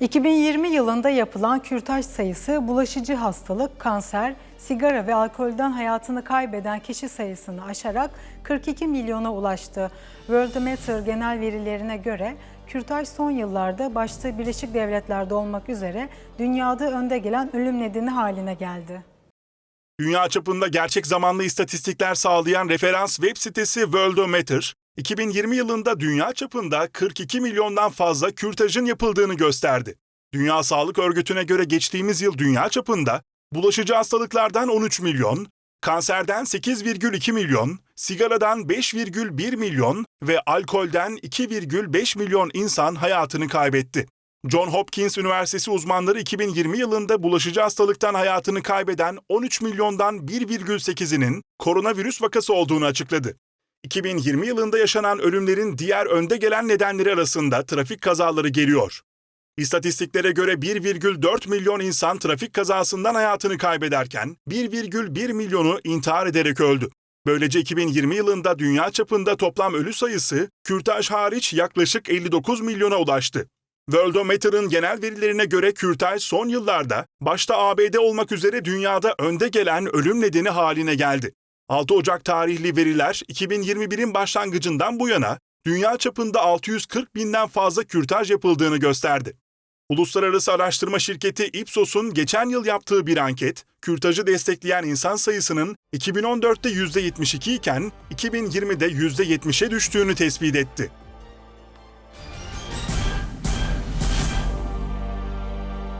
2020 yılında yapılan kürtaj sayısı bulaşıcı hastalık, kanser, sigara ve alkolden hayatını kaybeden kişi sayısını aşarak 42 milyona ulaştı. Worldometer genel verilerine göre kürtaj son yıllarda başta Birleşik Devletler'de olmak üzere dünyada önde gelen ölüm nedeni haline geldi. Dünya çapında gerçek zamanlı istatistikler sağlayan referans web sitesi Worldometer, 2020 yılında dünya çapında 42 milyondan fazla kürtajın yapıldığını gösterdi. Dünya Sağlık Örgütü'ne göre geçtiğimiz yıl dünya çapında bulaşıcı hastalıklardan 13 milyon, kanserden 8,2 milyon, sigaradan 5,1 milyon ve alkolden 2,5 milyon insan hayatını kaybetti. John Hopkins Üniversitesi uzmanları 2020 yılında bulaşıcı hastalıktan hayatını kaybeden 13 milyondan 1,8'inin koronavirüs vakası olduğunu açıkladı. 2020 yılında yaşanan ölümlerin diğer önde gelen nedenleri arasında trafik kazaları geliyor. İstatistiklere göre 1,4 milyon insan trafik kazasından hayatını kaybederken 1,1 milyonu intihar ederek öldü. Böylece 2020 yılında dünya çapında toplam ölü sayısı kürtaj hariç yaklaşık 59 milyona ulaştı. Worldometer'ın genel verilerine göre kürtaj son yıllarda başta ABD olmak üzere dünyada önde gelen ölüm nedeni haline geldi. 6 Ocak tarihli veriler 2021'in başlangıcından bu yana dünya çapında 640 binden fazla kürtaj yapıldığını gösterdi. Uluslararası araştırma şirketi Ipsos'un geçen yıl yaptığı bir anket, kürtajı destekleyen insan sayısının 2014'te %72 iken 2020'de %70'e düştüğünü tespit etti.